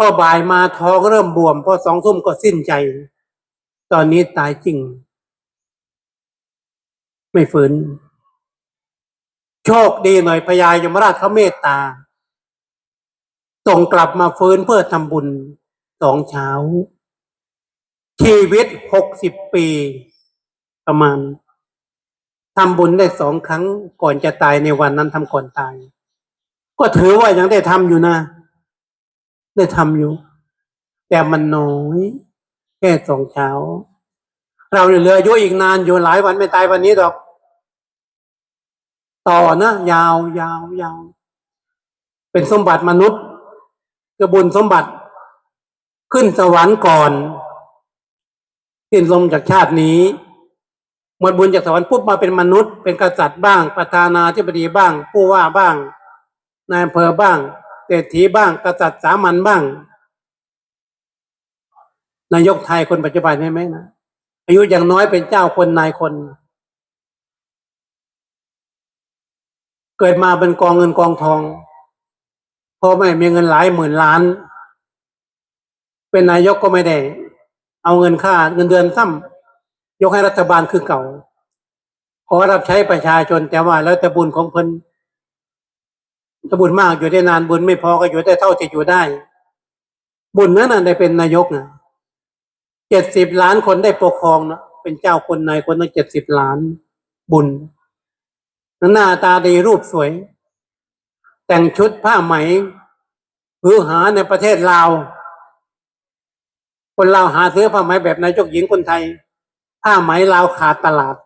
พอบ่ายมาท้องเริ่มบวม พอสองทุ่มก็สิ้นใจ ตอนนี้ตายจริง ไม่ฝืน โชคดีหน่อยพญายมราชเขาเมตตา ส่งกลับมาฟื้นเพื่อทำบุญสองเช้า ชีวิตหกสิบปี ประมาณทำบุญได้สองครั้งก่อนจะตายในวันนั้นทำก่อนตาย ก็ถือว่ายังได้ทำอยู่นะ ได้ทำอยู่ แต่มันน้อย แค่สองเช้า เราเนี่ยเหลืออายุอีกนานอยู่หลายวันไม่ตายวันนี้ดอก ต่อนะยาวยาวยาว เป็นสมบัติมนุษย์กระบุญสมบัติขึ้นสวรรค์ก่อนสิ้นลมจากชาตินี้หมดบุญจากสวรรค์ปุ๊บมาเป็นมนุษย์ เป็นกษัตริย์บ้าง ประธานาธิบดีบ้าง ผู้ว่าบ้างนายอำเภอบ้าง เศรษฐีบ้าง กษัตริย์สามัญบ้าง นายกไทยคนปัจจุบันใช่ไหมนะอายุอย่างน้อยเป็นเจ้าคนนายคน เกิดมาเป็นกองเงินกองทองพ่อแม่มีเงินหลายหมื่นล้าน เป็นนายกก็ไม่ได้ เอาเงินค่าเงินเดือนซ้ำยกให้รัฐบาลคือเก่าขอรับใช้ประชาชนแต่ว่าแล้วแต่บุญของเพิ่น ถ้าบุญมากอยู่ได้นานบุญไม่พอก็อยู่ได้เท่าที่อยู่ได้ บุญนั้นน่ะได้เป็นนายกนะเจ็ดสิบล้านคนได้ปกครองนะเป็นเจ้าคนนายคนตั้งเจ็ดสิบล้าน บุญหน้าตาดีรูปสวย แต่งชุดผ้าไหมหือหาในประเทศลาว คนลาวหาซื้อผ้าไหมแบบนายกหญิงคนไทย ผ้าไหมลาวขาดตลาด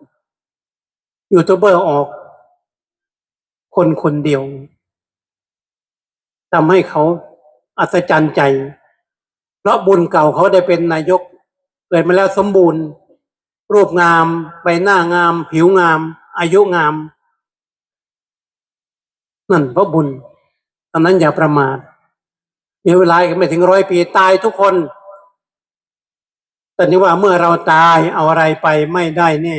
ยูทูบเบอร์ออก คนคนเดียว ทำให้เขาอัศจรรย์ใจ เพราะบุญเก่าเขาได้เป็นนายก เกิดมาแล้วสมบูรณ์ รูปงาม ใบหน้างาม ผิวงาม อายุงาม นั่นเพราะบุญตอนนั้นอย่าประมาทมีเวลาไม่ถึงร้อยปีตายทุกคนแต่นี่ว่าเมื่อเราตายเอาอะไรไปไม่ได้แน่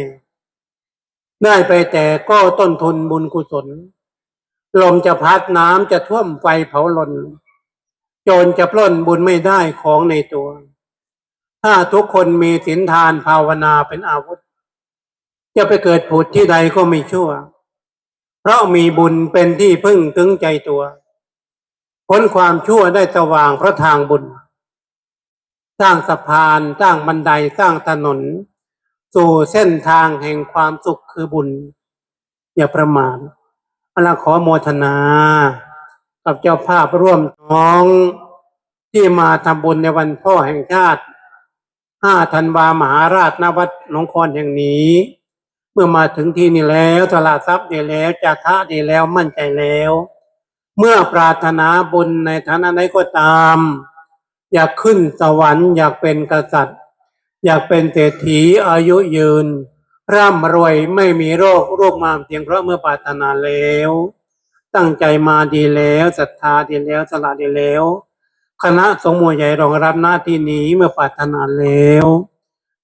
ได้ไปแต่ก็ต้นทุนบุญกุศล ลมจะพัดน้ำจะท่วมไฟเผาลน โจรจะปล้นบุญไม่ได้ของในตัว ถ้าทุกคนมีศีลทานภาวนาเป็นอาวุธ จะไปเกิดผุดที่ใดก็ไม่ชั่ว เพราะมีบุญเป็นที่พึ่งตึงใจตัว พ้นความชั่วได้สว่างเพราะทางบุญ สร้างสะพานสร้างบันไดสร้างถนน สู่เส้นทางแห่งความสุขคือบุญ อย่าประมาท อลาขอโมทนา กับเจ้าภาพร่วมน้องที่มาทำบุญในวันพ่อแห่งชาติ 5 ธันวามหาราชนวัดหนองคอนแห่งนี้ เมื่อมาถึงที่นี่แล้วตลาดทรัพย์ดีแล้วจาคะดีแล้วมั่นใจแล้ว เมื่อปรารถนาบุญในฐานะใดก็ตาม อยากขึ้นสวรรค์อยากเป็นกษัตริย์ อยากเป็นเศรษฐีอายุยืน ร่ำรวยไม่มีโรคโรคมามเพียงเพราะเมื่อปรารถนาแล้ว ตั้งใจมาดีแล้วศรัทธาดีแล้วสละดีแล้ว คณะสงฆ์หมู่ใหญ่รองรับหน้าที่นี้เมื่อปรารถนาแล้ว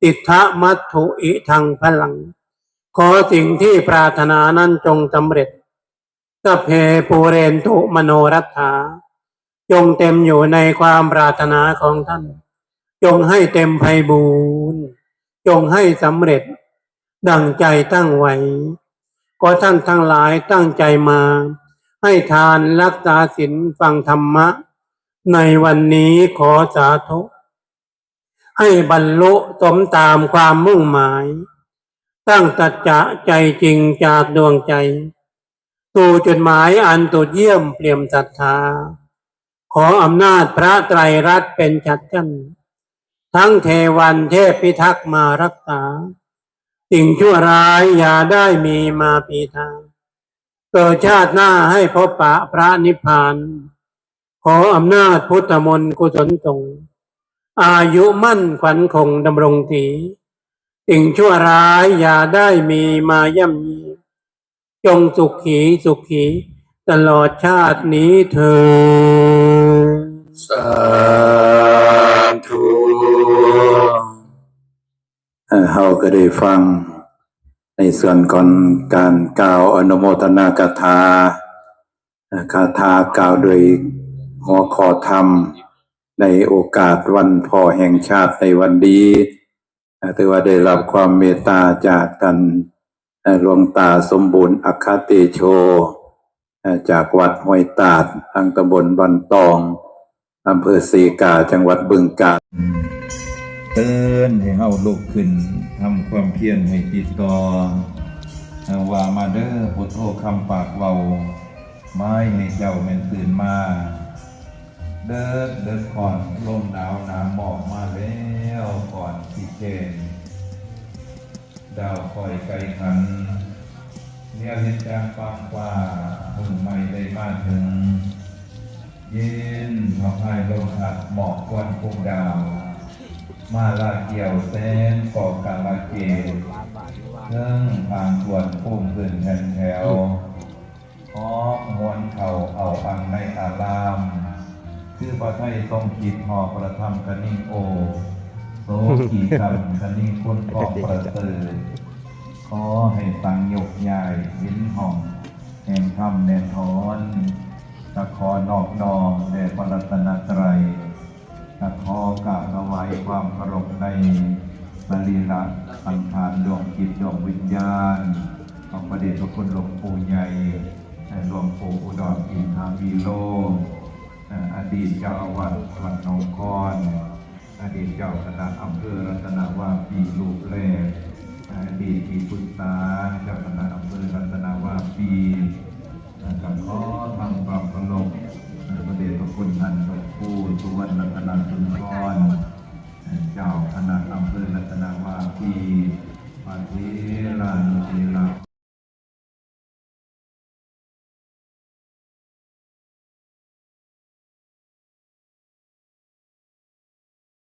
ติทะมัตถุอิทังพลัง ขอสิ่งที่ปรารถนานั้นจงสำเร็จกัเพปูเรนตุมโนรัตถาจงเต็มอยู่ในความปรารถนาของท่าน จงให้เต็มไพบูรณ์จงให้สำเร็จ ดังใจตั้งไว้ก็ท่านทั้งหลายตั้งใจมา ให้ทานรักษาศีลฟังธรรมะ ในวันนี้ขอสาธุให้บรรลุสมตามความมุ่งหมาย ตั้งตัจจะใจจริงจากดวงใจสู่จดหมายอันตุดเยี่ยมเปี่ยมศรัทธา ขออำนาจพระไตรรัตน์เป็นชัดจันทั้งเทวันเทพพิทักษ์มารักษา สิ่งชั่วร้ายอย่าได้มีมาปีทางเกิดชาติหน้าให้พบปะพระนิพพาน ขออำนาจพุทธมนต์กุศลสงอายุมั่นขวัญคงดำรงถีสิ่งชั่วร้ายอย่าได้มีมาย่ำยีจงสุขีสุขีตลอดชาตินี้เธอสาาก็ได้ฟัง ในส่วนก่อนการกล่าวอนุโมทนากถาคาถากล่าวโดยหัวข้อธรรม ในโอกาสวันพ่อแห่งชาติในวันนี้อ่าถือว่าได้รับความเมตตาจากกันอ่าหลวงตาสมบูรณ์อัคคเตโช จากวัดห้วยตาดทางตำบลบันตองอำเภอสีกาจังหวัดบึงกาฬ ตือนให้เฮาลุกขึ้นทำความเพียรให้ติดต่ออาว่ามาเด้อพุทโธคำปากเว้าไม้ให้เจ้าแม่นตื่นมา เด้อเด้อก่อนลมหนาวหนาหมอกมาแล้วก่อนที่เจนดาวคอยไกลขันเนี่ยเหตุการณ์ฟังว่ามือใหม่ได้มาถึง เย็นทำให้ลมพัดหมอกควันพุ่งดาว มาลาเกี่ยวแสนกอกกาลาเกตเรื่องทางส่วนพุ่มขึ้นแถนแถวขอมวนเข่าเอาอังในอารามคือพระไทยทรงขีดหอประธรรมกนิ่งโอโสขีคำกนิ่งคนกองประเสริฐขอให้ตังยกใหญ่หินห่องแห่งธรรมแน่ทอนตะขอนอบน้อมแด่พระรัตนตร ความเคารพในบรีละสังขารดวงจิตดวงวิญญาณ ของพระเดชพระคุณหลวงปู่ใหญ่หลวงปู่อุดรอินทาวีโลอดีตเจ้าอาวาสวัดหนองคอนอดีตเจ้าคณะอำเภอรัตนวาปีลูกแรกอดีตที่ปรึกษาเจ้าคณะอำเภอรัตนวาปี เ